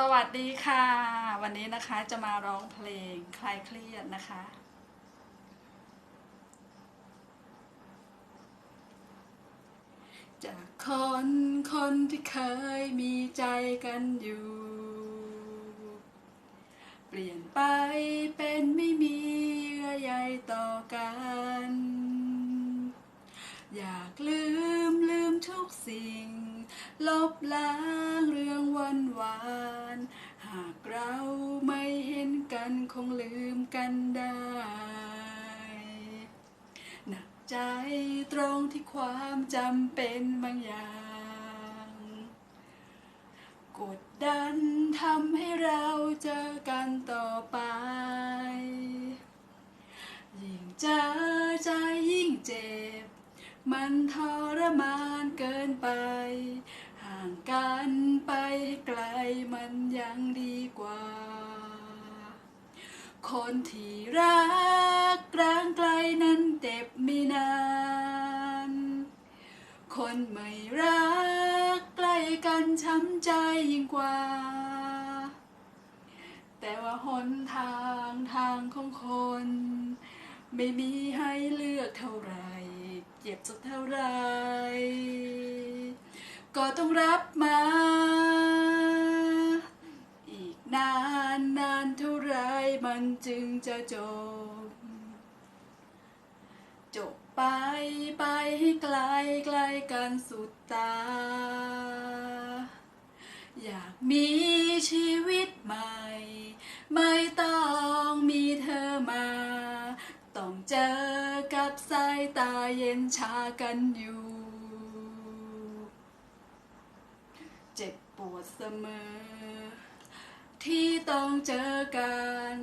สวัสดีค่ะ วันนี้นะคะจะมาร้องเพลงคลายเครียดนะคะ จากคนคนที่เคยมีใจกันอยู่ เปลี่ยนไปเป็นไม่มีเยื่อใยต่อกัน อยากลืมลืมทุกสิ่ง ลบล้างเรื่อง วันวาน หากเราไม่เห็นกันคงลืมกันได้หนักใจตรงที่ความจำเป็นบางอย่าง กดดันทำให้เราเจอกันต่อไป ยิ่งเจอใจยิ่งเจ็บ มันทรมานเกินไป ห่างกัน ไปให้ไกลมันยังดีกว่า คนที่รักกลางไกลนั้นเจ็บไม่นาน คนไม่รักใกล้กันช้ำใจยิ่งกว่า แต่ว่าหนทางทางของคน ไม่มีให้เลือกเท่าไหรเจ็บสักเท่าไหรก็ต้องรับมา มันจึงจะจบ จบไปไปให้ไกลไกลกันสุดตา อยากมีชีวิตใหม่ ไม่ต้องมีเธอมา ต้องเจอกับสายตาเย็นชากันอยู่ เจ็บปวดเสมอที่ต้องเจอกัน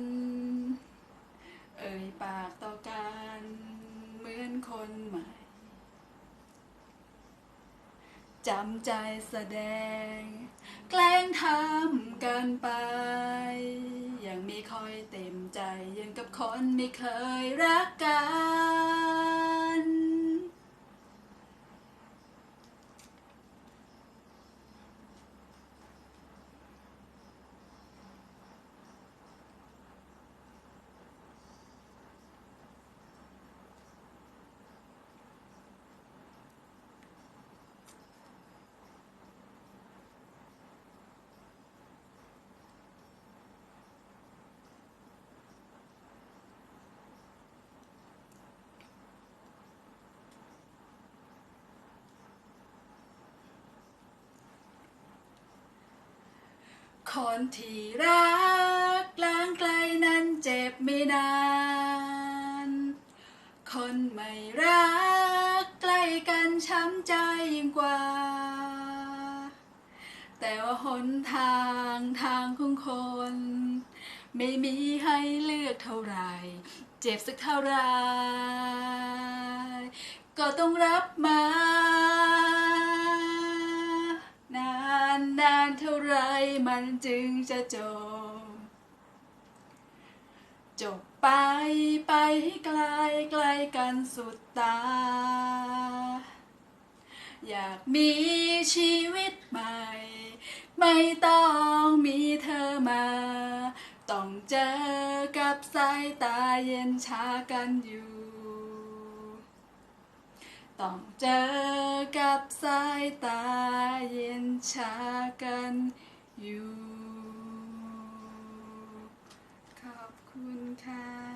จำใจแสดง แกล้งทำกันไป ยังไม่ค่อยเต็มใจยังกับคนไม่เคยรักกัน คนที่รักกลางไกลนั้นเจ็บไม่นาน คนไม่รักใกล้กันช้ำใจยิ่งกว่า แต่ว่าหนทางทางของคน ไม่มีให้เลือกเท่าไหรเจ็บสักเท่าไหรก็ต้องรับมา มันจึงจะจบ จบไปไปให้ไกลไกลกันสุดตา อยากมีชีวิตใหม่ ไม่ต้องมีเธอมา ต้องเจอกับสายตาเย็นชากันอยู่ ต้องเจอกับสายตาเย็นชากัน อยู่ ขอบคุณค่ะ